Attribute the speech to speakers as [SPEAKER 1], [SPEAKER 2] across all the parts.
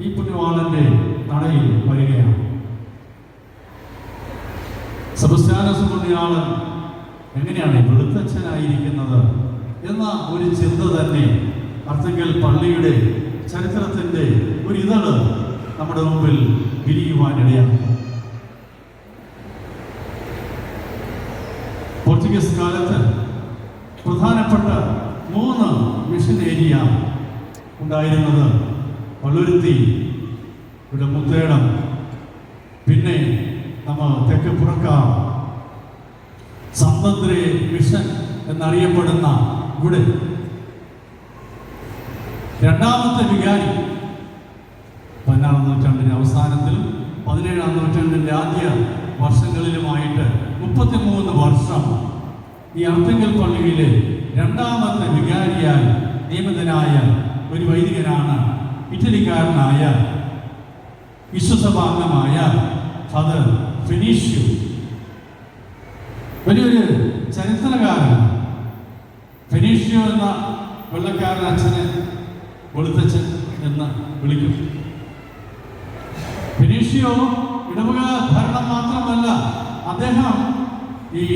[SPEAKER 1] ഈ പുണ്യവാളന്റെ തടയിൽ വരികയാണ്. സെബസ്ത്യാനസ് പുണ്യാളൻ എങ്ങനെയാണ് വെളുത്തച്ഛനായിരിക്കുന്നത് എന്ന ഒരു ചിന്ത തന്നെ അർത്ഥങ്കൽ പള്ളിയുടെ ചരിത്രത്തിന്റെ ഒരു ഇതൾ നമ്മുടെ മുമ്പിൽ വിരിയുവാനിടയാണ് പോർച്ചുഗീസ് കാലത്ത് പ്രധാനപ്പെട്ട മൂന്ന് മിഷൻ ഏരിയ ഉണ്ടായിരുന്നത് പള്ളുരുത്തി ഇവിടെ മുത്തേടം. പിന്നെ നമ്മ തെക്ക് പുറക്കാം സമ്പദ്രേ മിഷൻ എന്നറിയപ്പെടുന്ന ഇവിടെ. രണ്ടാമത്തെ വികാരി പതിനാറാം നൂറ്റാണ്ടിന്റെ അവസാനത്തിലും പതിനേഴാം നൂറ്റാണ്ടിന്റെ ആദ്യ വർഷങ്ങളിലുമായിട്ട് മുപ്പത്തിമൂന്ന് വർഷം ഈ അർത്തിങ്കൽ പള്ളിയിലെ രണ്ടാമത്തെ വികാരിയായി നിയമിതനായ ഒരു വൈദികനാണ് ഇറ്റലിക്കാരനായ വിശ്വസഭാംഗമായ ഫാദർ ഫിനീഷ്യു. വലിയൊരു ചരിത്രകാരൻ. ഫിനീഷ്യു എന്ന വെള്ളക്കാരൻ അച്ഛനെ വെളുത്തച്ഛൻ എന്ന് വിളിക്കും. ഫിനീഷ്യോ ഇടവക ഭരണം മാത്രമല്ല അദ്ദേഹം ഈ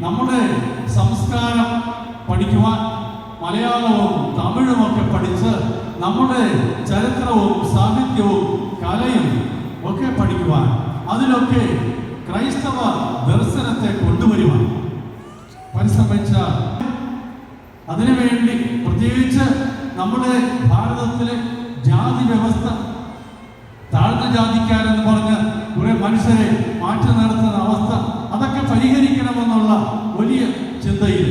[SPEAKER 1] നമ്മുടെ സംസ്കാരം പഠിക്കുവാൻ മലയാളവും തമിഴും ഒക്കെ പഠിച്ച് നമ്മുടെ ചരിത്രവും സാഹിത്യവും കലയും ഒക്കെ പഠിക്കുവാൻ അതിലൊക്കെ ക്രൈസ്തവ ദർശനത്തെ കൊണ്ടുവരുവാൻ പരിശ്രമിച്ച അതിനുവേണ്ടി പ്രത്യേകിച്ച് നമ്മുടെ ഭാരതത്തിലെ ജാതി വ്യവസ്ഥ താഴ്ന്ന ജാതിക്കാരെന്ന് പറഞ്ഞ് കുറെ മനുഷ്യരെ മാറ്റി നിർത്തുന്ന അവസ്ഥ അതൊക്കെ പരിഹരിക്കണമെന്നുള്ള വലിയ ചിന്തയിൽ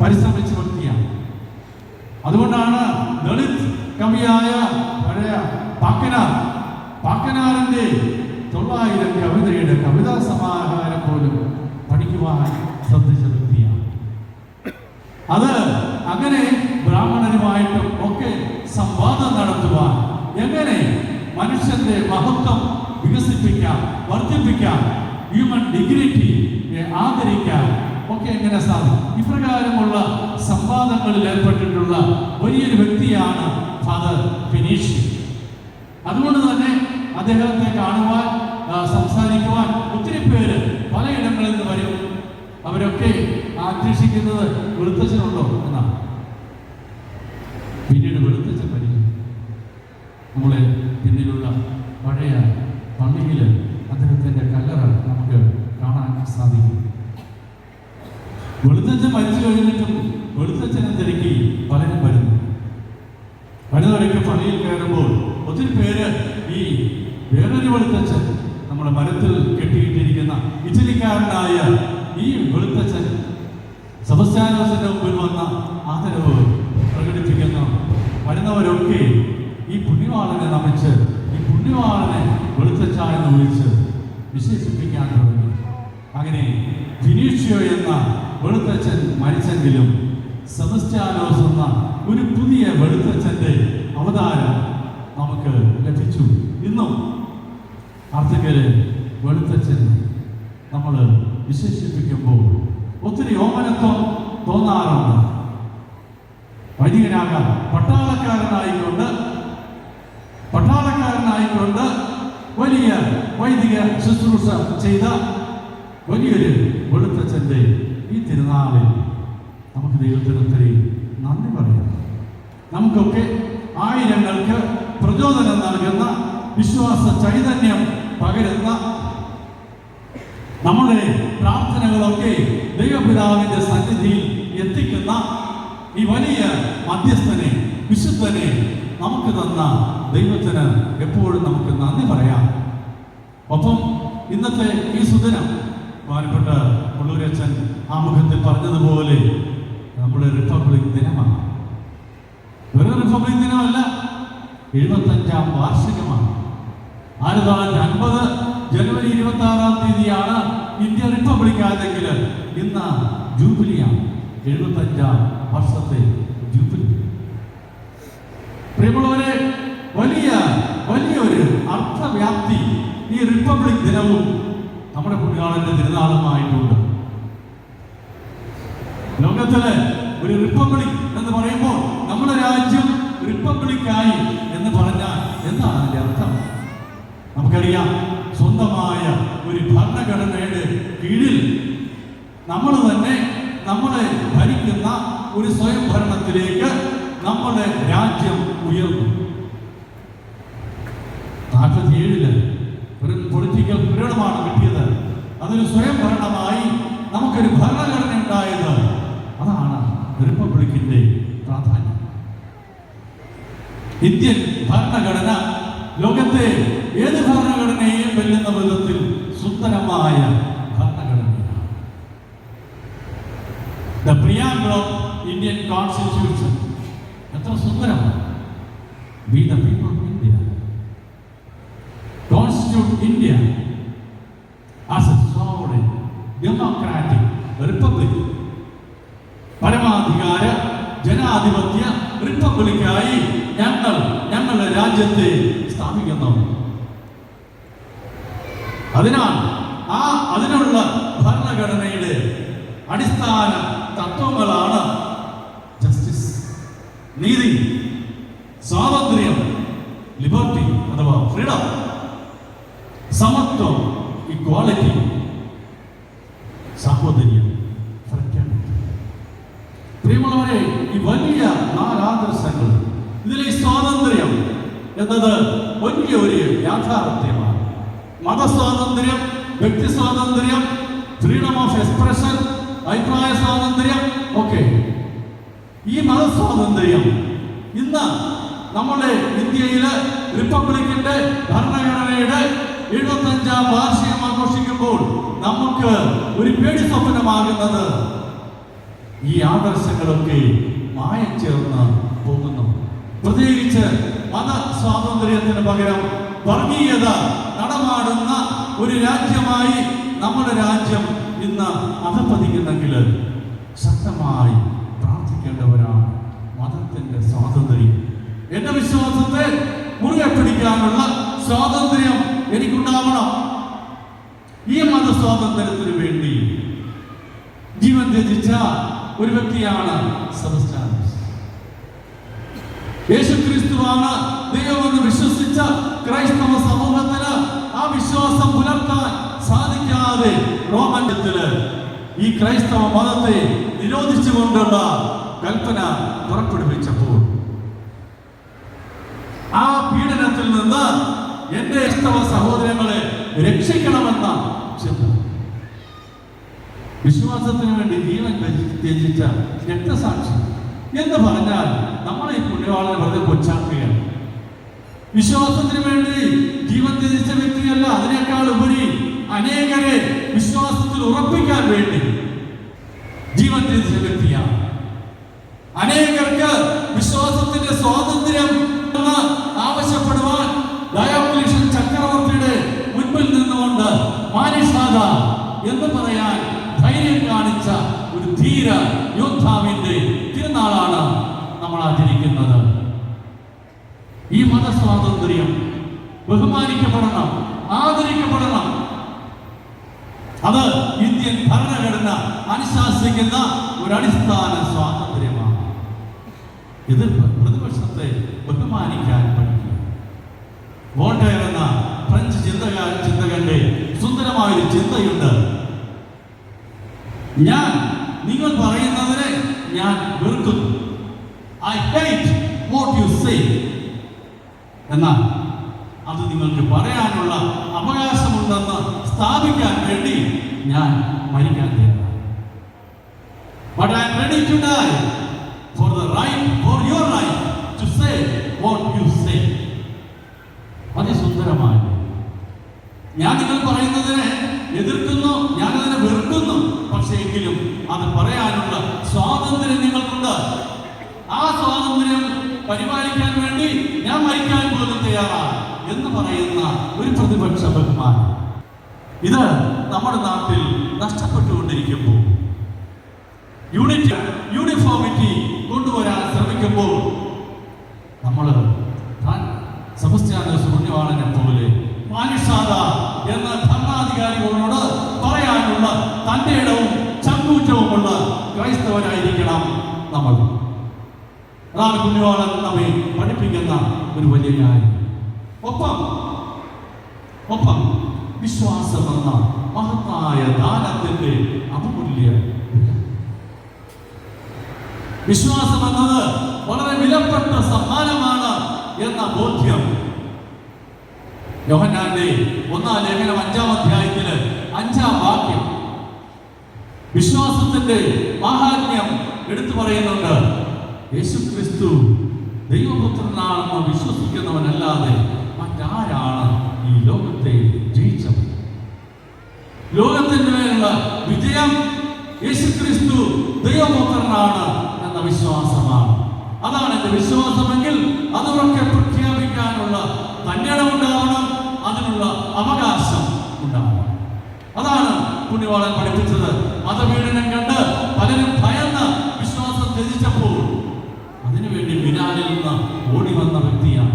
[SPEAKER 1] പരിശ്രമിച്ച കവിയായ പഴയ പാക്കനാർ. പാക്കനാറിന്റെ തൊള്ളായിരം കവിതയുടെ കവിതാ സമാഹാരം പോലും പഠിക്കുവാൻ ശ്രദ്ധിച്ച വ്യക്തിയാണ്. അത് അങ്ങനെ ബ്രാഹ്മണരുമായിട്ടും ഒക്കെ സംവാദം നടത്തുവാൻ എങ്ങനെ മനുഷ്യന്റെ മഹത്വം വികസിപ്പിക്കാം വർദ്ധിപ്പിക്കാം ഹ്യൂമൻ ഡിഗ്നിറ്റി ആദരിക്കാൻ ഒക്കെ എങ്ങനെ സാധിക്കും? ഇപ്രകാരമുള്ള സംവാദങ്ങളിൽ ഏർപ്പെട്ടിട്ടുള്ള വലിയൊരു വ്യക്തിയാണ് ഫാദർ ഫിനീഷ് അതുകൊണ്ട് തന്നെ അദ്ദേഹത്തെ കാണുവാൻ സംസാരിക്കുവാൻ ഒത്തിരി പേര് പലയിടങ്ങളിൽ നിന്ന് വരും. അവരൊക്കെ ആകർഷിക്കുന്നത് വെളുത്തച്ഛനുണ്ടോ എന്നാണ് പിന്നീട് വെളുത്തച്ഛൻ മരിക്കും. നമ്മളെ പിന്നിലുള്ള പഴയ പള്ളിയിൽ അദ്ദേഹത്തിന്റെ കല്ലറ നമുക്ക് കാണാൻ സാധിക്കും. വെളുത്തച്ഛൻ മരിച്ചു കഴിഞ്ഞിട്ടും വെളുത്തച്ഛനെ തിരക്കി പലരും വലുതരയ്ക്ക് പള്ളിയിൽ കയറുമ്പോൾ ഒത്തിരി പേര് ഈ വേറൊരു വെളുത്തച്ഛൻ നമ്മുടെ മരത്തിൽ കെട്ടിയിട്ടിരിക്കുന്ന ഇറ്റലിക്കാരനായ ഈ വെളുത്തച്ഛൻ സെബസ്ത്യാനോസിന്റെ മുമ്പിൽ വന്ന ആദരവ് പ്രകടിപ്പിക്കുന്ന. വരുന്നവരൊക്കെ ഈ പുണ്യവാളനെ നമിച്ച് ഈ പുണ്യവാളനെ വെളുത്തച്ഛ എന്ന് വിളിച്ച് വിശേഷിപ്പിക്കാൻ തുടങ്ങി. അങ്ങനെ ഫിനീഷ്യോ എന്ന വെളുത്തച്ഛൻ മരിച്ചെങ്കിലും സെബസ്ത്യാനോസ് എന്ന ഒരു പുതിയ വെളുത്തച്ഛന്റെ അവതാരം നമുക്ക് ലഭിച്ചു. ഇന്നും ആർത്തിക്കൽ വെളുത്തച്ഛൻ നമ്മൾ വിശേഷിപ്പിക്കുമ്പോൾ ഒത്തിരി ഓമനത്വം തോന്നാറുണ്ട്. വൈദികനാകാം പട്ടാളക്കാരനായിക്കൊണ്ട് പട്ടാളക്കാരനായിക്കൊണ്ട് വലിയ വൈദിക ശുശ്രൂഷ ചെയ്ത വലിയൊരു വെളുത്തച്ഛന്റെ ഈ തിരുനാളിൽ നമുക്ക് ദൈവത്തിന് ഒത്തിരി നന്ദി പറയാം നമുക്കൊക്കെ ആയിരങ്ങൾക്ക് പ്രചോദനം നൽകുന്ന വിശ്വാസ ചൈതന്യം പകരുന്ന നമ്മുടെ പ്രാർത്ഥനകളൊക്കെ ദൈവപിതാവിന്റെ സന്നിധിയിൽ എത്തിക്കുന്ന ഈ വലിയ മധ്യസ്ഥനെ വിശുദ്ധനെ നമുക്ക് തന്ന ദൈവത്തിന് എപ്പോഴും നമുക്ക് നന്ദി പറയാം. ഒപ്പം ഇന്നത്തെ ഈ സുദിനം ബഹുമാനപ്പെട്ട മുള്ളൂരച്ചൻ ആമുഖത്തിൽ പറഞ്ഞതുപോലെ നമ്മുടെ റിപ്പബ്ലിക് ദിനമാണ്. ഒരു റിപ്പബ്ലിക് ദിനമല്ല എഴുപത്തഞ്ചാം വാർഷികമാണ്. ആയിരത്തി തൊള്ളായിരത്തി അൻപത് ജനുവരി ഇരുപത്തി ആറാം തീയതിയാണ് ഇന്ത്യ റിപ്പബ്ലിക് ആയതെങ്കിൽ ഇന്ന് ജൂബിലിയാണ്. എഴുപത്തഞ്ചാം വർഷത്തെ ജൂബിലി. പ്രിയമുള്ളവരെ വലിയ വലിയൊരു അർത്ഥവ്യാപ്തി ഈ റിപ്പബ്ലിക് ദിനവും നമ്മുടെ കുട്ടികളുടെ തിരുനാളുമായിട്ടുണ്ട്. ലോകത്തിലെ ഒരു റിപ്പബ്ലിക് എന്ന് പറയുമ്പോൾ നമ്മുടെ രാജ്യം റിപ്പബ്ലിക്കായി എന്ന് പറഞ്ഞാൽ എന്താണ് അതിന്റെ അർത്ഥം? നമുക്കറിയാം സ്വന്തമായ ഒരു ഭരണഘടനയുടെ കീഴിൽ നമ്മൾ തന്നെ നമ്മളെ ഭരിക്കുന്ന ഒരു സ്വയംഭരണത്തിലേക്ക് നമ്മുടെ രാജ്യം ഉയർന്നു. നാൽപ്പത്തി ഏഴിൽ ഒരു പൊളിറ്റിക്കൽ പ്രീഡമാണ് കിട്ടിയത്. അതൊരു സ്വയംഭരണമായി നമുക്കൊരു ഭരണഘടന ഉണ്ടായത്. റിപ്പബ്ലിക്കിന്റെ പ്രാധാന്യം. ഇന്ത്യൻ ഭരണഘടന ലോകത്തെ ഏത് ഭരണഘടനയെയും വെല്ലുന്ന വിധത്തിൽ സുന്ദരമായ ഭരണഘടനയാണ്. ഇന്ത്യൻ കോൺസ്റ്റിറ്റ്യൂഷൻ എത്ര സുന്ദരമാണ്. റിപ്പബ്ലിക്കായി ഞങ്ങൾ ഞങ്ങളുടെ രാജ്യത്തെ സ്ഥാപിക്കുന്നു അതിനാൽ ആ അതിനുള്ള ഭരണഘടനയുടെ അടിസ്ഥാന തത്വങ്ങളാണ് ജസ്റ്റിസ് നീതി സ്വാതന്ത്ര്യം ലിബർട്ടി അഥവാ ഫ്രീഡം സമത്വം ഇക്വാളിറ്റി സഹോദര്യം. പ്രിയമുള്ളവരെ ഈ വലിയ നാലാദർശങ്ങൾ ഇതിലെ സ്വാതന്ത്ര്യം എന്നത് വലിയ ഒരു യാഥാർത്ഥ്യമാണ്. മതസ്വാതന്ത്ര്യം വ്യക്തി സ്വാതന്ത്ര്യം ഫ്രീഡം ഓഫ് എക്സ്പ്രഷൻ അഭിപ്രായ സ്വാതന്ത്ര്യം ഒക്കെ. ഈ മതസ്വാതന്ത്ര്യം ഇന്ന് നമ്മുടെ ഇന്ത്യയിൽ റിപ്പബ്ലിക്കിന്റെ ഭരണഘടനയുടെ എഴുപത്തഞ്ചാം വാർഷികം ആഘോഷിക്കുമ്പോൾ നമുക്ക് ഒരു പേടി സ്വപ്നമാകുന്നത് ഈ ആദർശങ്ങളൊക്കെ മായം ചേർന്ന് പോകുന്നു പ്രത്യേകിച്ച് മത സ്വാതന്ത്ര്യത്തിന് പകരം വർഗീയത നടമാടുന്ന ഒരു രാജ്യമായി നമ്മുടെ രാജ്യം ഇന്ന് അധപ്പതിക്കുന്നെങ്കിൽ ശക്തമായി പ്രാർത്ഥിക്കേണ്ടവരാണ് മതത്തിന്റെ സ്വാതന്ത്ര്യം. എന്റെ വിശ്വാസത്തെ മുറുകെ പിടിക്കാനുള്ള സ്വാതന്ത്ര്യം എനിക്കുണ്ടാവണം. ഈ മത സ്വാതന്ത്ര്യത്തിന് വേണ്ടി ജീവൻ ത്യജിച്ച ഒരു വ്യക്തിയാണ് സെബസ്റ്റാനസ് യേശുക്രിസ്തുവാണ് ദൈവമെന്ന് വിശ്വസിച്ച ക്രൈസ്തവ സമൂഹത്തിന് ആ വിശ്വാസം പുലർത്താൻ സാധിക്കാതെ റോമന്യത്തിൽ ഈ ക്രൈസ്തവ മതത്തെ നിരോധിച്ചുകൊണ്ടുള്ള കൽപ്പന പുറപ്പെടുവിച്ചപ്പോൾ ആ പീഡനത്തിൽ നിന്ന് എന്റെ ക്രൈസ്തവ സഹോദരങ്ങളെ രക്ഷിക്കണമെന്ന ചിന്ത വിശ്വാസത്തിന് വേണ്ടി ജീവൻ ത്യജി- ത്യജിച്ച രക്തസാക്ഷി. എന്ന് പറഞ്ഞാൽ നമ്മളെ ഈ പുണ്യവാളനെ വെറുതെ കൊച്ചാക്കുകയാണ്. വിശ്വാസത്തിന് വേണ്ടി ജീവൻ ത്യജിച്ച വ്യക്തിയല്ല അതിനേക്കാൾ ഉപരി അനേകരെ വിശ്വാസത്തിൽ ഉറപ്പിക്കാൻ വേണ്ടി ജീവൻ ത്യജിച്ച വ്യക്തിയാണ്. അനേകർക്ക് വിശ്വാസത്തിന്റെ സ്വാതന്ത്ര്യം ആവശ്യപ്പെടുവാൻ ഡയോക്ലീഷ്യൻ ചക്രവർത്തിയുടെ മുൻപിൽ നിന്നുകൊണ്ട് മാനിഷാദ എന്ന് പറയാൻ ധീര യോദ്ധാവിന്റെ തിരുനാളാണ് നമ്മൾ ആചരിക്കുന്നത്. ഈ മതസ്വാതന്ത്ര്യം ബഹുമാനിക്കപ്പെടണം ആദരിക്കപ്പെടണം. അത് ഇന്ത്യൻ ഭരണഘടന അനുശാസിക്കുന്ന ഒരു അടിസ്ഥാന സ്വാതന്ത്ര്യമാണ്. ഇത് പ്രതിപക്ഷത്തെ ബഹുമാനിക്കാൻ പഠിക്കുക. വോൾട്ടയർ എന്ന ഫ്രഞ്ച് ചിന്തക ചിന്തകന്റെ സുന്ദരമായൊരു ചിന്തയുണ്ട്. ഞാൻ നിങ്ങൾ പറയുന്നതിനെ ഞാൻ വെറുക്കുന്നു I hate what you say എന്നാൽ അത് നിങ്ങൾക്ക് പറയാനുള്ള അവകാശമുണ്ടെന്ന് സ്ഥാപിക്കാൻ വേണ്ടി ഞാൻ മരിക്കാൻ But I am ready to die for the right, for your right to say what you say. അതിസുന്ദരമായി ഞാൻ നിങ്ങൾ പറയുന്നതിനെ എതിർക്കുന്നു ഞാൻ അതിനെ വെറുക്കുന്നു. പക്ഷേ എങ്കിലും അത് പറയാനുള്ള സ്വാതന്ത്ര്യം നിങ്ങൾക്കുണ്ട്. ആ സ്വാതന്ത്ര്യം പരിപാലിക്കാൻ വേണ്ടി ഞാൻ മരിക്കാൻ പോലും തയ്യാറാണ് എന്ന് പറയുന്ന ഒരു പ്രതിപക്ഷ ബഹുമാനം. ഇത് നമ്മുടെ നാട്ടിൽ നഷ്ടപ്പെട്ടുകൊണ്ടിരിക്കുമ്പോൾ യൂണിറ്റി യൂണിഫോമിറ്റി കൊണ്ടുവരാൻ ശ്രമിക്കുമ്പോൾ നമ്മൾ സമസ്യാന പുണ്യവാളനെ പോലെ മാനുഷാദ എന്ന ഭരണാധികാരികളോട് പറയാനുള്ള തന്റെ ഇടവും ചങ്കൂറ്റവുമുള്ള ക്രൈസ്തവനായിരിക്കണം നമ്മൾ. അതാണ് പുണ്യവാളൻ നമ്മെ പഠിപ്പിക്കുന്ന ഒരു വലിയ കാര്യം. ഒപ്പം ഒപ്പം വിശ്വാസം എന്ന മഹത്തായ ദാനത്തിന്റെ അമൂല്യ വിശ്വാസം എന്നത് വളരെ വിലപ്പെട്ട സമ്മാനമാണ് എന്ന ബോധ്യം. യോഹന്നാന്റെ ഒന്നാം ലേഖനം അഞ്ചാം അധ്യായത്തിൽ അഞ്ചാം വാക്യം. വിശ്വാസത്തിന്റെ മാഹാത്മ്യം എടുത്തു പറയുന്നുണ്ട്. യേശു ക്രിസ്തു ദൈവപുത്രനാണെന്ന് വിശ്വസിക്കുന്നവനല്ലാതെ മറ്റാരാണ് ഈ ലോകത്തെ ജയിച്ചത്? ലോകത്തിന് മേലുള്ള വിജയം യേശു ക്രിസ്തു ദൈവപുത്രനാണ് എന്ന വിശ്വാസമാണ്. അതാണ് എന്റെ വിശ്വാസമെങ്കിൽ അതുറക്കെ പ്രഖ്യാപിക്കാനുള്ള തന്നെയാണ് ഉണ്ടാവണം അതിനുള്ള അവകാശം ഉണ്ടാവണം. അതാണ് പുണ്യവാളൻ പഠിപ്പിച്ചത്. മതപീഡനം കണ്ട് പലരും ഭയന്ന് വിശ്വാസം ത്യജിച്ചപ്പോൾ അതിനുവേണ്ടി മിനാലിൽ നിന്ന് ഓടി വന്ന വ്യക്തിയാണ്.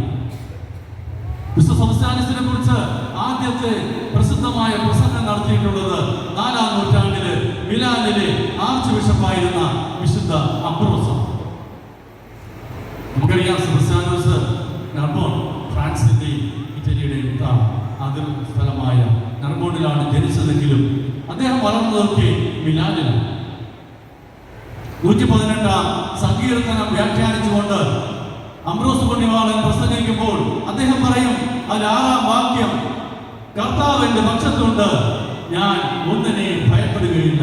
[SPEAKER 1] വിശുദ്ധ സംസ്ഥാനത്തിനെ കുറിച്ച് ആദ്യത്തെ പ്രസിദ്ധമായ പ്രസംഗം നടത്തിയിട്ടുള്ളത് നാലാം നൂറ്റാണ്ടിൽ മിലാനിലെ ആർച്ച് ബിഷപ്പായിരുന്ന വിശുദ്ധ അബ്രോസം നമുക്കറിയാം നർബോൺ ഫ്രാൻസിന്റെയും ഇറ്റലിയുടെയും അതിർ സ്ഥലമായ നർബോണിലാണ് ജനിച്ചതെങ്കിലും അദ്ദേഹം വളർന്നതൊക്കെ മിലാനിലാണ് നൂറ്റി പതിനെട്ടാം സങ്കീർത്തനം വ്യാഖ്യാനിച്ചുകൊണ്ട് അംബ്രോസ് പുണ്യവാളൻ പ്രസംഗിക്കുമ്പോൾ അദ്ദേഹം പറയും അതിൽ ആറാം വാക്യം കർത്താവിന്റെ പക്ഷത്തുണ്ട്. ഞാൻ ഒന്നിനെ ഭയപ്പെടുകയില്ല.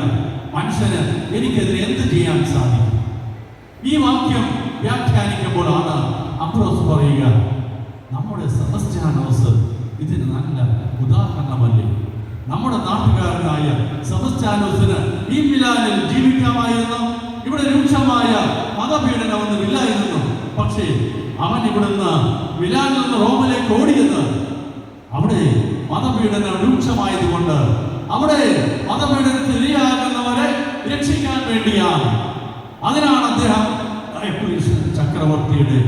[SPEAKER 1] മനുഷ്യന് എനിക്കെതിരെ എന്ത് ചെയ്യാൻ സാധിക്കും? ഈ വാക്യം വ്യാഖ്യാനിക്കുമ്പോഴാണ് അംബ്രോസ് പറയുക നമ്മുടെ സെബസ്റ്റ്യാനോസ് ഇതിന് നല്ല ഉദാഹരണമല്ലേ? നമ്മുടെ നാട്ടുകാരനായ സെബസ്റ്റ്യാനോസിന് ഈ മിലാനിൽ ജീവിക്കാമായിരുന്നു. ഇവിടെ രൂക്ഷമായ മതപീഡനമൊന്നും ഇല്ലായിരുന്നു പക്ഷേ അവൻ ഇവിടുന്ന് മിലാനിൽ നിന്ന് റോമിലേക്ക് ഓടിയത് അവിടെ മതപീഡനം രൂക്ഷമായതുകൊണ്ട് അവിടെ മതപീഡനത്തിൽ ഇരയാകുന്നവരെ രക്ഷിക്കാൻ വേണ്ടിയാണ്. അതിനാണ് അദ്ദേഹം ചക്രവർത്തിയുടെ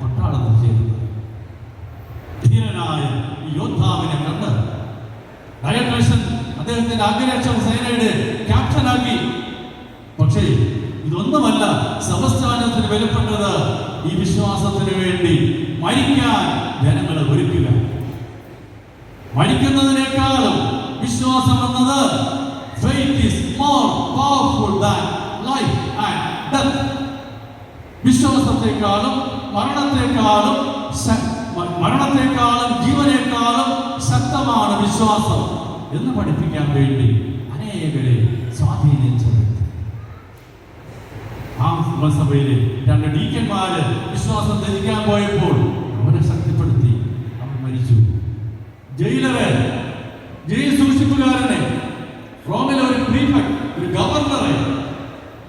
[SPEAKER 1] പട്ടാളത്തിൽ ചെയ്തത് ധീരനായ യോദ്ധാവിനെ കണ്ട് ഡയക്ലീഷ്യൻ അദ്ദേഹത്തിന്റെ അംഗരക്ഷക സേനയുടെ ക്യാപ്റ്റനാക്കി. പക്ഷേ ഇതൊന്നുമല്ല സമസ്ഥാനത്തിന് വിലപ്പെട്ടത് ഈ വിശ്വാസത്തിന് വേണ്ടി. മരിക്കാൻ ജനങ്ങളെ ഒരുക്കുക. മരിക്കുന്നതിനേക്കാളും വിശ്വാസം എന്നത് വിശ്വാസത്തെക്കാളും മരണത്തെക്കാളും മരണത്തെക്കാളും ജീവനേക്കാളും ശക്തമാണ് വിശ്വാസം എന്ന് പഠിപ്പിക്കാൻ വേണ്ടി അനേകരെ സ്വാധീനിച്ച ആ സഭയിലെ രണ്ട് ഡീക്കന്മാര് വിശ്വാസം ധരിക്കാൻ പോയപ്പോൾ അവരെ ശക്തിപ്പെടുത്തി. അവർ മരിച്ചു. ജയിലറെ ജയിൽ സൂക്ഷിപ്പുകാരനെ റോമിലെ ഒരു പ്രീഫക്ട് ഒരു ഗവർണറെ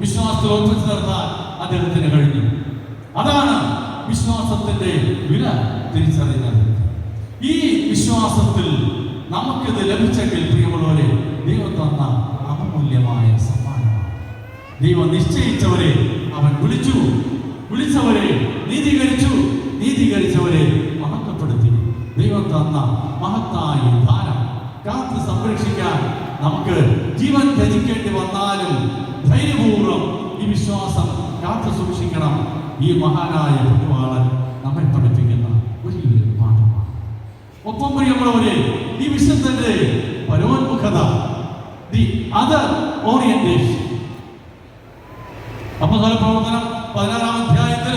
[SPEAKER 1] വിശ്വാസത്തിൽ ഒപ്പിച്ചു നിർത്താൻ അദ്ദേഹത്തിന് കഴിഞ്ഞു. അതാണ് വിശ്വാസത്തിന്റെ വില തിരിച്ചറിയുന്നത്. ഈ വിശ്വാസത്തിൽ നമുക്കിത് ലഭിച്ചെങ്കിൽ പ്രിയമുള്ളവരെ ദൈവം തന്ന അമൂല്യമായ സമ്മാനമാണ് ദൈവം നിശ്ചയിച്ചവരെ അവൻ വിളിച്ചു. വിളിച്ചവരെ നീതീകരിച്ചു. നീതീകരിച്ചവരെ മഹത്വപ്പെടുത്തി. ദൈവം തന്ന മഹത്തായ ദാനം കാത്ത് സംരക്ഷിക്കാൻ നമുക്ക് ജീവൻ ധരിക്കേണ്ടി വന്നാലും ധൈര്യപൂർവം ഈ വിശ്വാസം കാത്തു സൂക്ഷിക്കണം. ഈ മഹാനായ പുണ്യവാളൻ നമ്മെ പഠിപ്പിക്കുന്ന ഒരു പാഠമാണ്. ഒപ്പം പ്രിയമുള്ളവരെ ഈ വിശ്വത്തിന്റെ പരോന്മുഖത ദി അതർ ഓറിയന്റേഷൻ. അപ്പസ്തല പ്രവർത്തനം പതിനാറാം അധ്യായത്തിൽ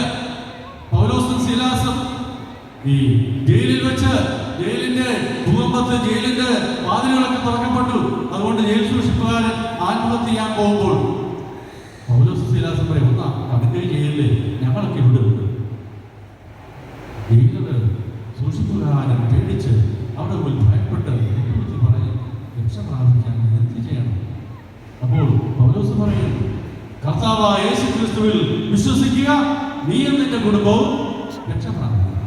[SPEAKER 1] പൗലോസും ശീലാസും ഈ ജയിലിൽ വെച്ച് ജയിലിന്റെ ഭൂകമ്പത്ത് ജയിലിന്റെ വാതിലുകളൊക്കെ തുറക്കപ്പെട്ടു അതുകൊണ്ട് ജയിൽ സൂക്ഷിപ്പുകാരൻ ആത്മഹത്യ ചെയ്യാൻ പോകുമ്പോൾ പൗലോസ് ശീലാസും പറയും ഒന്നാ കടുക്കൈ ജയിലിൽ ഞങ്ങളൊക്കെ ഇവിടെ ഉണ്ട് ജയിലത് സൂക്ഷിപ്പുകാരൻ പേടിച്ച് അവിടെ പോയി ഭയപ്പെട്ട് വിളിച്ച് പറയും രക്ഷ പ്രാപിക്കാൻ എന്ത് ചെയ്യണം അപ്പോൾ പൗലോസ് പറയും കർത്താവായ യേശു ക്രിസ്തുവിൽ വിശ്വസിക്കുക. നീയും നിന്റെ കുടുംബവും? രക്ഷ പ്രാപിക്കുക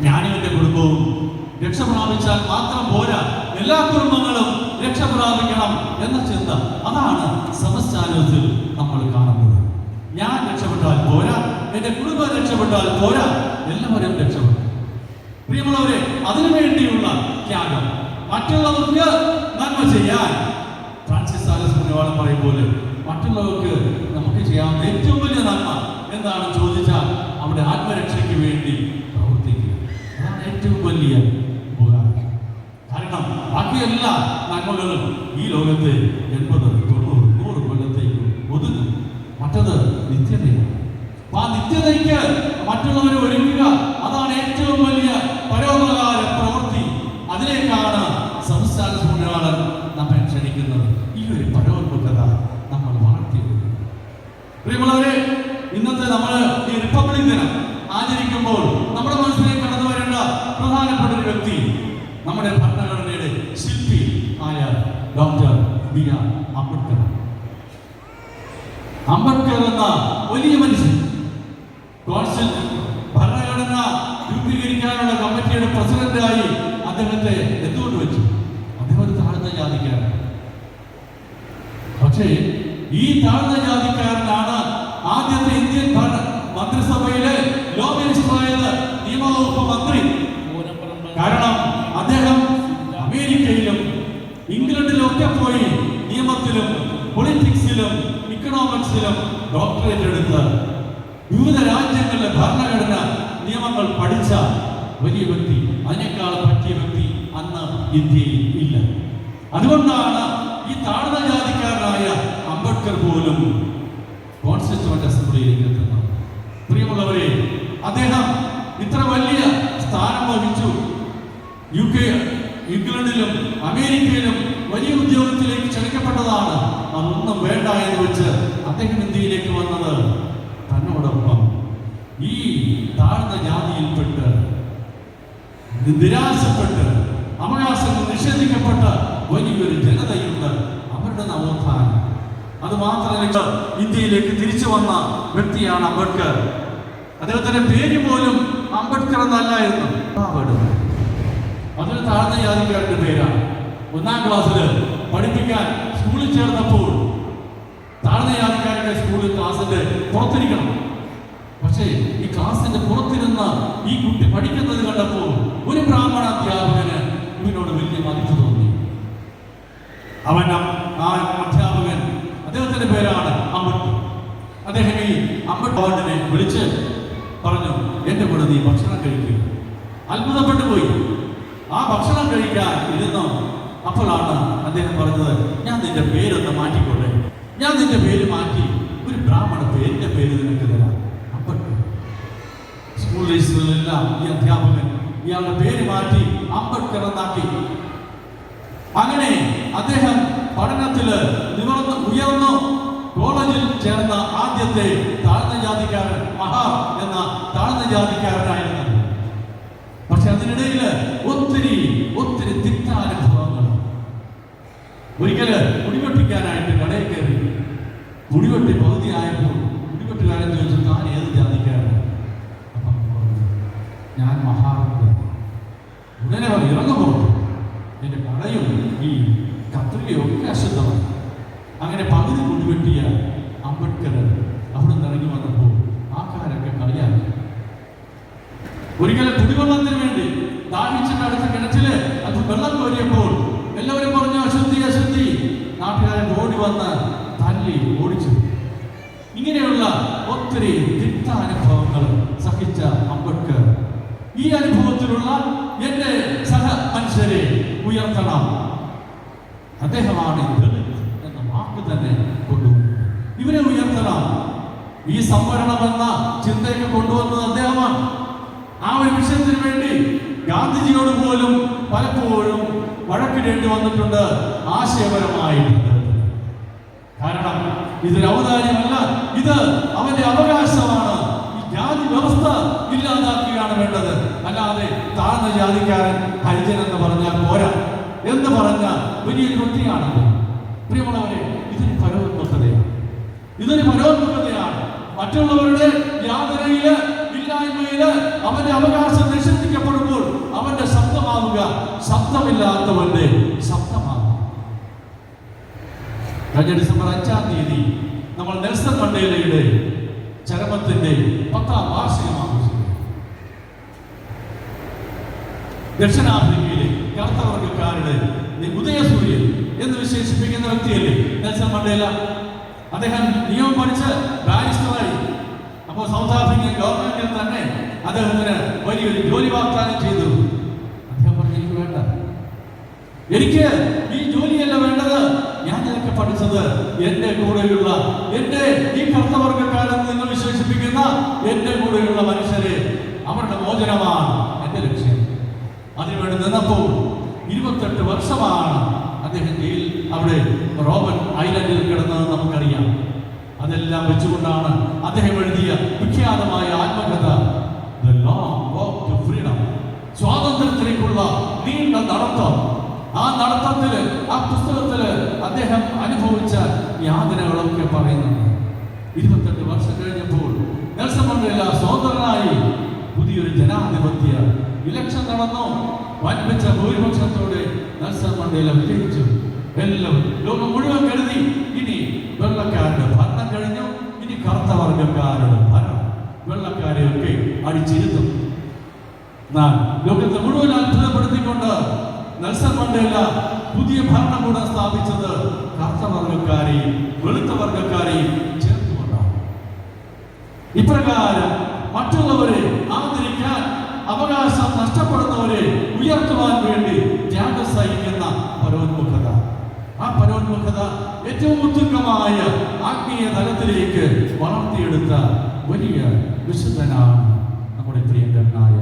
[SPEAKER 1] ഞാനും എന്റെ കുടുംബവും രക്ഷ പ്രാപിച്ചാൽ മാത്രം പോരാ. എല്ലാ കുടുംബങ്ങളും രക്ഷ പ്രാപിക്കണം എന്ന ചിന്ത അതാണ് സമസ്ഥാനത്തിൽ നമ്മൾ കാണുന്നത്. ഞാൻ രക്ഷപ്പെട്ടാൽ പോരാ. എന്റെ കുടുംബം രക്ഷപ്പെട്ടാൽ പോരാ. എല്ലാവരും രക്ഷപ്പെട്ടു. പ്രിയമുള്ളവരെ അതിനു വേണ്ടിയുള്ള ത്യാഗം. മറ്റുള്ളവർക്ക് നന്മ ചെയ്യാൻ. ഫ്രാൻസിസ് പുണ്യവാളം പറയും പോലെ മറ്റുള്ളവർക്ക് നമുക്ക് ചെയ്യാവുന്ന ഏറ്റവും വലിയ നന്മ എന്താണ് ചോദിച്ചാൽ അവിടെ ആത്മരക്ഷയ്ക്ക് വേണ്ടി പ്രവർത്തിക്കുക. അതാണ് ഏറ്റവും വലിയ ഉപകാരം. കാരണം ബാക്കിയെല്ലാ നന്മകളും ഈ ലോകത്തെ എൺപത് തൊണ്ണൂറ് നൂറ് കൊല്ലത്തേക്ക് ഒതുങ്ങും. മറ്റത് നിത്യതയാണ്. ആ നിത്യതയ്ക്ക് മറ്റുള്ളവരെ ഒരുക്കുക അതാണ് ഏറ്റവും വലിയ പരോപകാര പ്രവൃത്തി അതിലേക്കാണ് സംസ്ഥാന സമ്മേളനം നമ്മെ ക്ഷണിക്കുന്നത് ഈ ഒരു പരോത്മുഖത നമ്മൾ വളർത്തിയെടുക്കുക പ്രിയമുള്ളവരെ ഇന്നത്തെ നമ്മൾ ഈ റിപ്പബ്ലിക് ദിനം ആചരിക്കുമ്പോൾ നമ്മുടെ മനസ്സിലേക്ക് കടന്നു വരേണ്ട പ്രധാനപ്പെട്ട ഒരു വ്യക്തി നമ്മുടെ ഭരണഘടനയുടെ ശില്പി ആയ ഡോക്ടർ ബി ആർ അംബേദ്കർ എന്ന വലിയ മനുഷ്യൻ കോൺസ്റ്റന്റ് ഭരണഘടന രൂപീകരിക്കാനുള്ള കമ്മിറ്റിയുടെ പ്രസിഡന്റായി അദ്ദേഹത്തെ എന്തുകൊണ്ട് വെച്ചു? അദ്ദേഹം ഒരു താഴ്ന്ന ജാതിക്കാരൻ പക്ഷേ ഈ താഴ്ന്ന ജാതിക്കാരനാണ് ആദ്യത്തെ ഇന്ത്യൻ ഭരണ മന്ത്രിസഭയിലെ ലോ മിനിസ്റ്ററായത് നിയമവകുപ്പ് മന്ത്രി. കാരണം അദ്ദേഹം അമേരിക്കയിലും ഇംഗ്ലണ്ടിലും ഒക്കെ പോയി നിയമത്തിലും പൊളിറ്റിക്സിലും ഇക്കണോമിക്സിലും ഡോക്ടറേറ്റ് എടുത്ത് വിവിധ രാജ്യങ്ങളിലെ ഭരണഘടന നിയമങ്ങൾ പഠിച്ച വലിയ വ്യക്തി അതിനേക്കാൾ പറ്റിയ വ്യക്തി അന്ന് ഇന്ത്യയിൽ ഇല്ല. അതുകൊണ്ടാണ് ഈ താഴ്ന്ന ജാതിക്കാരനായ അംബേദ്കർ പോലും കോൺസ്റ്റിറ്റ്യൂവന്റ് അസംബ്ലിയിലേക്ക് എത്തുന്നത്. പ്രിയമുള്ളവരെ അദ്ദേഹം ഇത്ര വലിയ സ്ഥാനം വഹിച്ചു. യു കെ ഇംഗ്ലണ്ടിലും അമേരിക്കയിലും വലിയ ഉദ്യോഗത്തിലേക്ക് ക്ഷണിക്കപ്പെട്ടതാണ്. അതൊന്നും വേണ്ട എന്ന് വെച്ച് അദ്ദേഹം ഇന്ത്യയിലേക്ക് വന്നത്? തന്നോടൊപ്പം. ഈ താഴ്ന്ന ജാതിയിൽപ്പെട്ട് നിരാശപ്പെട്ട് അവകാശങ്ങൾ നിഷേധിക്കപ്പെട്ട വലിയൊരു ജനതയുണ്ട്. അവരുടെ നവോത്ഥാനം. അത് മാത്രമല്ല ഇന്ത്യയിലേക്ക് തിരിച്ചു വന്ന വ്യക്തിയാണ് അംബേദ്കർ. അദ്ദേഹത്തിന്റെ പേര് പോലും അംബേദ്കർ എന്നല്ലായിരുന്നു അതൊരു താഴ്ന്ന ജാതിക്കാരുടെ പേരാണ്. ഒന്നാം ക്ലാസ്സിൽ പഠിപ്പിക്കാൻ സ്കൂളിൽ ചേർന്നപ്പോൾ താഴ്ന്ന സ്കൂളിൽ ക്ലാസ്സിന്റെ പുറത്തിരിക്കണം. പക്ഷേ ഈ ക്ലാസ്സിന്റെ പുറത്തിരുന്ന ഈ കുട്ടി പഠിക്കുന്നത് കണ്ടപ്പോൾ ഒരു ബ്രാഹ്മണ അധ്യാപകന് ഇവനോട് വലിയ മതിപ്പ് തോന്നി. അവൻ ആ- അധ്യാപകൻ അദ്ദേഹത്തിന്റെ പേരാണ് അമ്പട്ട്. അദ്ദേഹം ഈ അമ്പട്ട് വിളിച്ച് പറഞ്ഞു എന്റെ കൂടെ നീ ഭക്ഷണം കഴിക്കുക അത്ഭുതപ്പെട്ടു പോയി. ആ ഭക്ഷണം കഴിക്കാൻ ഇരുന്നു. അപ്പോഴാണ് അദ്ദേഹം പറഞ്ഞത് ഞാൻ നിന്റെ പേരൊന്ന് മാറ്റിക്കോട്ടെ. ഞാൻ നിന്റെ പേര് മാറ്റി. ഒരു ബ്രാഹ്മണ പേരിന്റെ പേര് നിനക്ക് തരാം. അമ്പട്ട് സ്കൂൾ രജിസ്റ്ററിലെല്ലാം ഈ അധ്യാപകൻ ഇയാളുടെ പേര് മാറ്റി അംബേദ്കർ എന്നാക്കി. അങ്ങനെ അദ്ദേഹം പഠനത്തിൽ നിവർന്ന് ഉയർന്നു. കോളേജിൽ ചേർന്ന ആദ്യത്തെ താഴ്ന്ന ജാതിക്കാരൻ മഹാ എന്ന താഴ്ന്ന ജാതിക്കാരനായിരുന്നു. പക്ഷെ അതിനിടയിൽ ഒത്തിരി ഒത്തിരി തിക്താനുഭവങ്ങൾ. ഒരിക്കൽ കുടിവെപ്പിക്കാനായിട്ട് കടയിൽ കയറി മുടിവെട്ടി പകുതിയായപ്പോൾ മുടിവെട്ടുകാരൻ ചോദിച്ചു താൻ ഏത് ജാതിക്കാരൻ ഞാൻ മഹാറാജ ഉടനെ അവർ ഇറങ്ങു പുറത്തു എന്റെ കടയും ഈ കത്രികയും ഒക്കെ അശുദ്ധമാണ്. അങ്ങനെ പകുതി മുടിവെട്ടിയ അംബേദ്കർ അവിടെ ഇറങ്ങി വന്നപ്പോൾ ആൾക്കാരൊക്കെ കളിയാക്കി. ഒരിക്കലും കുടിവെള്ളത്തിന് വേണ്ടി ദാഹിച്ചിട്ട് അടുത്ത കിണറ്റിൽ അത് വെള്ളം കോരിയപ്പോൾ എല്ലാവരും പറഞ്ഞു അശുദ്ധി അശുദ്ധി. നാട്ടുകാരൻ ഓടി വന്ന് തല്ലി ഓടിച്ചു. ഇങ്ങനെയുള്ള ഒത്തിരി തിക്താനുഭവങ്ങൾ സഹിച്ച അംബേദ്കർ ഈ അനുഭവത്തിലുള്ള എന്റെ സഹ മനുഷ്യരെ ഉയർത്തണം. അദ്ദേഹമാണ് ദളിത് എന്ന വാക്ക് തന്നെ കൊണ്ടുവന്നത്. ഇവരെ ഉയർത്തണം. ഈ സംവരണം എന്ന ചിന്തയൊക്കെ കൊണ്ടുവന്നത് അദ്ദേഹമാണ്. ആ ഒരു വിഷയത്തിന് വേണ്ടി ഗാന്ധിജിയോട് പോലും പലപ്പോഴും വഴക്കിടേണ്ടി വന്നിട്ടുണ്ട് ആശയപരമായിട്ട് കാരണം ഇതൊരു ഔദാര്യമല്ല. ഇത് അവന്റെ അവകാശമാണ്. ഈ ജാതി വ്യവസ്ഥ ഇല്ലാതാക്കുകയാണ് വേണ്ടത്. അല്ലാതെ താഴ്ന്ന ജാതിക്കാരൻ ഹരിജൻ എന്ന് പറഞ്ഞാൽ പോരാ. എന്ന് പറഞ്ഞ വലിയൊരു വ്യക്തിയാണ് പ്രിയമുള്ളവരെ ഇതൊരു പരോത്മകതയാണ് ഇതൊരു പരോത്മകതയാണ് മറ്റുള്ളവരുടെ യാതനയിൽ ഇല്ലായ്മയിൽ അവന്റെ അവകാശം നിഷേധിക്കപ്പെടുമ്പോൾ അവന്റെ ശബ്ദമാവുക ശബ്ദമില്ലാത്തവന്റെ ശബ്ദമാവുക കഴിഞ്ഞ ഡിസംബർ അഞ്ചാം തീയതി നമ്മൾ നെൽസൺ മണ്ടേലയുടെ ചരമത്തിന്റെ പത്താം വാർഷികം ആഘോഷിക്കുന്നു ദക്ഷിണാഫ്രിക്കയിലെ കറുത്തവർഗക്കാരുടെ ഉദയസൂര്യൻ എന്ന് വിശേഷിപ്പിക്കുന്ന വ്യക്തിയല്ലേ നെൽസൺ മണ്ടേല? അദ്ദേഹം നിയമം പഠിച്ച് ബാരിസ്റ്ററായി. അപ്പോൾ സൗത്ത് ആഫ്രിക്കൻ ഗവൺമെന്റിൽ തന്നെ അദ്ദേഹത്തിന് വലിയൊരു ജോലി വാഗ്ദാനം ചെയ്തു. അദ്ദേഹം പറഞ്ഞു എനിക്ക് വേണ്ട. എനിക്ക് ഈ ജോലിയല്ല വേണ്ടത്. ഞാൻ ഇതൊക്കെ പഠിച്ചത് എന്റെ കൂടെയുള്ള എന്റെ ഈ കർത്തവർഗക്കാരെന്ന് നിങ്ങൾ വിശേഷിപ്പിക്കുന്ന എന്റെ കൂടെയുള്ള മനുഷ്യരെ. അവരുടെ മോചനമാണ് എന്റെ ലക്ഷ്യം. അതിനുവേണ്ടി നിന്നപ്പോൾ ഇരുപത്തെട്ട് വർഷമാണ് അദ്ദേഹം ജയിൽ അവിടെ റോബൻ ഐലൻഡിൽ കിടന്നത് നമുക്കറിയാം. അതെല്ലാം വെച്ചുകൊണ്ടാണ് അദ്ദേഹം എഴുതിയ വിഖ്യാതമായ ആത്മകഥ വാക്ക് ടു ഫ്രീഡം സ്വാതന്ത്ര്യത്തിലേക്കുള്ള നീണ്ട നടത്തം. ആ നടത്തത്തിൽ ആ പുസ്തകത്തിൽ അദ്ദേഹം അനുഭവിച്ച യാതനകളൊക്കെ പറയുന്നുണ്ട് ഇരുപത്തെട്ട് വർഷം കഴിഞ്ഞപ്പോൾ സ്വതന്ത്രനായി പുതിയൊരു ജനാധിപത്യ ഇലക്ഷൻ നടന്നു. വൻപിച്ച ഭൂരിപക്ഷത്തോടെ നെൽസൺ മണ്ടേല വിജയിച്ചു. എല്ലാവരും ലോകം മുഴുവൻ കരുതി. ഇനി വെള്ളക്കാരുടെ ഭരണം കഴിഞ്ഞു. ഇനി കറുത്തവർഗക്കാരുടെ ഭരണം. വെള്ളക്കാരെയൊക്കെ അടിച്ചിരുത്തും. എന്നാൽ ലോകത്തെ മുഴുവൻ അത്ഭുതപ്പെടുത്തിക്കൊണ്ട് നെൽസൺ മണ്ടേല പുതിയ ഭരണകൂടം സ്ഥാപിച്ചത് കറുത്ത വർഗക്കാരെയും വെളുത്ത വർഗക്കാരെയും ചേർത്തുകൊണ്ടാണ്. ഇപ്രകാരം മറ്റുള്ളവരെ ആദരിക്കാൻ അവകാശം നഷ്ടപ്പെടുന്നവരെ ഉയർത്തുവാൻ വേണ്ടി ത്യാഗം സഹിക്കുന്ന പരോന്മുഖത ആ പരോന്മുഖത ഏറ്റവും ഉത്തുംഗമായ ആത്മീയ തലത്തിലേക്ക് വളർത്തിയെടുത്ത വലിയ വിശുദ്ധനാണ് നമ്മുടെ പ്രിയങ്കരനായ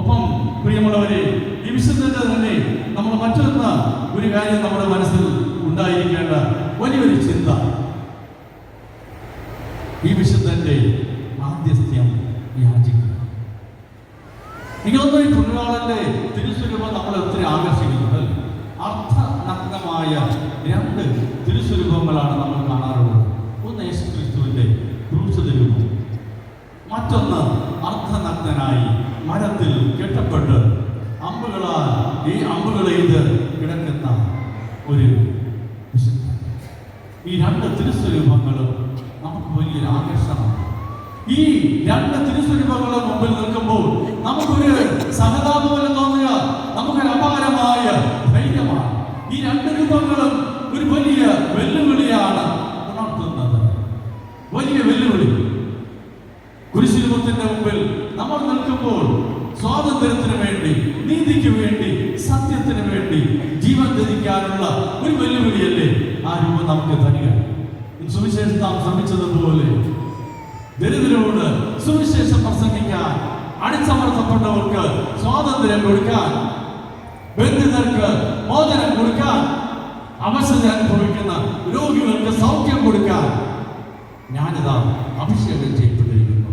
[SPEAKER 1] ഒപ്പം പ്രിയമുള്ളവരെ ഈ വിശുദ്ധന്റെ തന്നെ നമ്മൾ മറ്റൊന്ന് ഒരു കാര്യം നമ്മുടെ മനസ്സിൽ ഉണ്ടായിരിക്കേണ്ട വലിയൊരു ചിന്ത. ഈ വിശുദ്ധന്റെ ആദ്യസ്ഥ്യം യാചിക്കുക. എനിക്കൊന്നും ഈ തൊഴിലാളന്റെ തിരുസ്വരൂപം നമ്മൾ ഒത്തിരി ആകർഷിക്കുന്നത് അർത്ഥനഗ്നമായ രണ്ട് തിരുസ്വരൂപങ്ങളാണ് നമ്മൾ കാണാറുള്ളത്. ഒന്ന് യേശു ക്രിസ്തുവിന്റെ ക്രൂശ രൂപം മറ്റൊന്ന് അർദ്ധനഗ്നനായി മരത്തിൽ കെട്ടപ്പെട്ട് അമ്പുകളാൽ ഈ അമ്പുകളെയ്ത് കിടക്കുന്ന ഒരു ഈ രണ്ട് തിരുസ്വരൂപങ്ങളും നമുക്ക് വലിയൊരു ആകർഷണമാണ്. ഈ രണ്ട് തിരുസ്വരൂപങ്ങളുടെ മുമ്പിൽ നിൽക്കുമ്പോൾ നമുക്കൊരു സഹതാപമല്ല തോന്നുക നമുക്കൊരു അപാരമായ ധൈര്യമാണ്. ഈ രണ്ട് രൂപങ്ങളും ഒരു വലിയ വെല്ലുവിളിയാണ് ഉണർത്തുന്നത് വലിയ വെല്ലുവിളി കുരിശുരൂപത്തിന്റെ മുമ്പിൽ നമ്മൾ നിൽക്കുമ്പോൾ സ്വാതന്ത്ര്യത്തിന് വേണ്ടി നീതിക്ക് വേണ്ടി സത്യത്തിന് വേണ്ടി ജീവൻ ധരിക്കാനുള്ള ഒരു വെല്ലുവിളിയല്ലേ ആ രൂപം നമുക്ക് തരിക സുവിശേഷം ശ്രമിച്ചതുപോലെ ദരിദ്രരോട് സുവിശേഷം പ്രസംഗിക്കാൻ അടിച്ചമർത്തപ്പെട്ടവർക്ക് സ്വാതന്ത്ര്യം കൊടുക്കാൻ ബന്ധിതർക്ക് മോചനം കൊടുക്കാൻ അവശത അനുഭവിക്കുന്ന രോഗികൾക്ക് സൗഖ്യം കൊടുക്കാൻ ഞാനിതാ അഭിഷേകം ചെയ്യപ്പെട്ടിരിക്കുന്നു.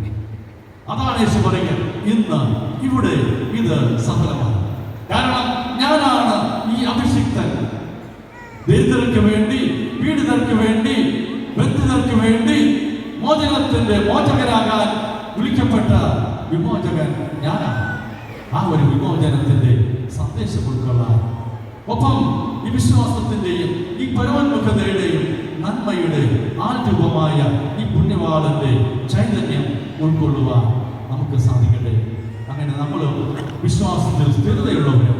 [SPEAKER 1] അതാണ് യേശു പറയുക ഇന്ന് ഇവിടെ ഇത് സഫലമാണ്. കാരണം ഞാനാണ് ഈ അഭിഷിക്തൻ. ദരിദ്രർക്ക് വേണ്ടി പീഡിതർക്ക് വേണ്ടി ബന്ധിതർക്ക് വേണ്ടി മോചനത്തിന്റെ മോചകനാകാൻ വിളിക്കപ്പെട്ട വിമോചകൻ ഞാനാണ്. ആ ഒരു വിമോചനത്തിന്റെ സന്ദേശം ഉൾക്കൊള്ളാൻ. ഒപ്പം ഈ വിശ്വാസത്തിന്റെയും ഈ പരമോന്മുഖതയുടെയും നന്മയുടെ ആരൂപമായ ഈ പുണ്യവാളന്റെ ചൈതന്യം ഉൾക്കൊള്ളുവാൻ നമുക്ക് സാധിക്കട്ടെ. അങ്ങനെ നമ്മൾ വിശ്വാസത്തിൽ സ്ഥിരതയുള്ളവരും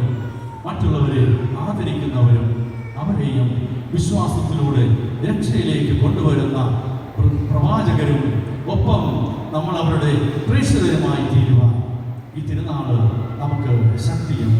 [SPEAKER 1] മറ്റുള്ളവരെ ആദരിക്കുന്നവരും അവരെയും വിശ്വാസത്തിലൂടെ രക്ഷയിലേക്ക് കൊണ്ടുവരുന്ന പ്രവാചകരും ഒപ്പം നമ്മൾ അവരുടെ പ്രേക്ഷകരുമായി തീരുവാൻ ഈ തിരുനാൾ നമുക്ക് ശക്തിയും